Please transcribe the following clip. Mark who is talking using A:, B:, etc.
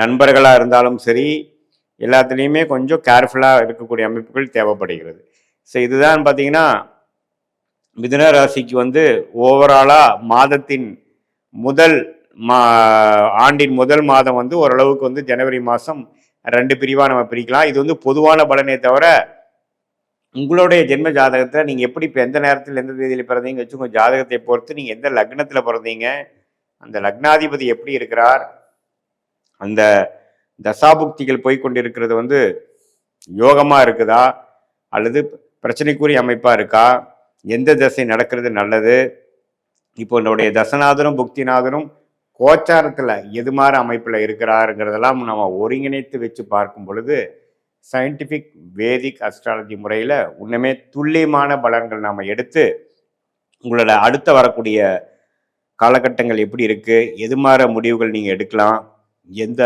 A: நண்பர்களாக இருந்தாலும் சரி எல்லாத்துலேயுமே கொஞ்சம் கேர்ஃபுல்லாக இருக்கக்கூடிய அமைப்புகள் தேவைப்படுகிறது. ஸோ இதுதான் பார்த்தீங்கன்னா மிதுன ராசிக்கு வந்து ஓவராலாக மாதத்தின் முதல் மா ஆண்டின் முதல் மாதம் வந்து ஓரளவுக்கு வந்து ஜனவரி மாதம் ரெண்டு பிரிவாக நம்ம பிரிக்கலாம். இது வந்து பொதுவான பலனே தவிர உங்களுடைய ஜென்ம ஜாதகத்தை நீங்கள் எப்படி இப்போ எந்த நேரத்தில் எந்த தேதியில் பிறந்தீங்க வச்சு உங்கள் ஜாதகத்தை பொறுத்து நீங்கள் எந்த லக்னத்தில் பிறந்தீங்க அந்த லக்னாதிபதி எப்படி இருக்கிறார் அந்த தசாபுக்திகள் போய்கொண்டிருக்கிறது வந்து யோகமாக இருக்குதா? அல்லது பிரச்சனைக்குரிய அமைப்பாக இருக்கா? எந்த தசை நடக்கிறது நல்லது? இப்போ என்னுடைய தசநாதனும் புக்திநாதனும் கோச்சாரத்தில் எது மாதிரி அமைப்பில் இருக்கிறாருங்கிறதெல்லாம் நம்ம ஒருங்கிணைத்து வச்சு பார்க்கும் பொழுது சயின்டிஃபிக் வேதிக் அஸ்ட்ராலஜி முறையில் இன்னுமே துல்லியமான பலன்கள் நாம் எடுத்து உங்களோட அடுத்த வரக்கூடிய காலகட்டங்கள் எப்படி இருக்குது எது மாதிரி முடிவுகள் நீங்கள் எடுக்கலாம்? எந்த